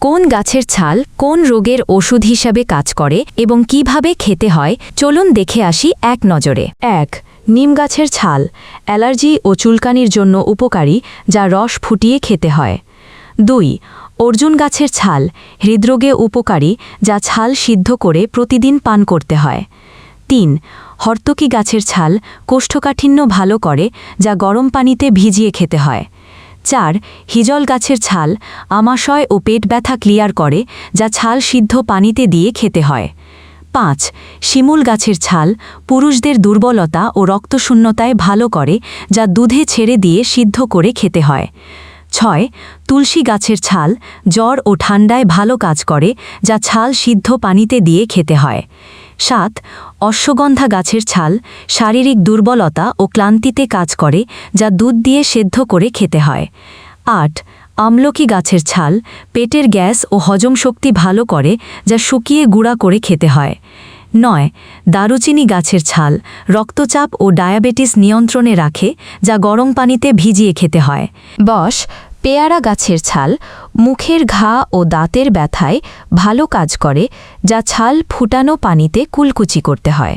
কোন গাছের ছাল কোন রোগের ওষুধ হিসাবে কাজ করে এবং কীভাবে খেতে হয়, চলুন দেখে আসি এক নজরে। এক, নিম গাছের ছাল, অ্যালার্জি ও চুলকানির জন্য উপকারী যা রস ফুটিয়ে খেতে হয়। দুই, অর্জুন গাছের ছাল, হৃদরোগে উপকারী যা ছাল সিদ্ধ করে প্রতিদিন পান করতে হয়। তিন, হর্তকি গাছের ছাল কোষ্ঠকাঠিন্য ভালো করে যা গরম পানিতে ভিজিয়ে খেতে হয়। চার হিজল গাছের ছাল, আমাশয় ও পেট ব্যথা ক্লিয়ার করে, যা ছাল সিদ্ধ পানিতে দিয়ে খেতে হয়। পাঁচ, শিমুল গাছের ছাল পুরুষদের দুর্বলতা ও রক্তশূন্যতায় ভালো করে, যা দুধে ছেড়ে দিয়ে সিদ্ধ করে খেতে হয়। ছয়, তুলসী গাছের ছাল জ্বর ও ঠান্ডায় ভালো কাজ করে, যা ছাল সিদ্ধ পানিতে দিয়ে খেতে হয়। সাত, অশ্বগন্ধা গাছের ছাল, শারীরিক দুর্বলতা ও ক্লান্তিতে কাজ করে যা দুধ দিয়ে সেদ্ধ করে খেতে হয়। আট, আমলকি গাছের ছাল, পেটের গ্যাস ও হজম শক্তি ভালো করে যা শুকিয়ে গুঁড়া করে খেতে হয়। নয়, দারুচিনি গাছের ছাল, রক্তচাপ ও ডায়াবেটিস নিয়ন্ত্রণে রাখে যা গরম পানিতে ভিজিয়ে খেতে হয়। বস পেয়ারা গাছের ছাল মুখের ঘা ও দাঁতের ব্যথায় ভালো কাজ করে, যা ছাল ফুটানো পানিতে কুলকুচি করতে হয়।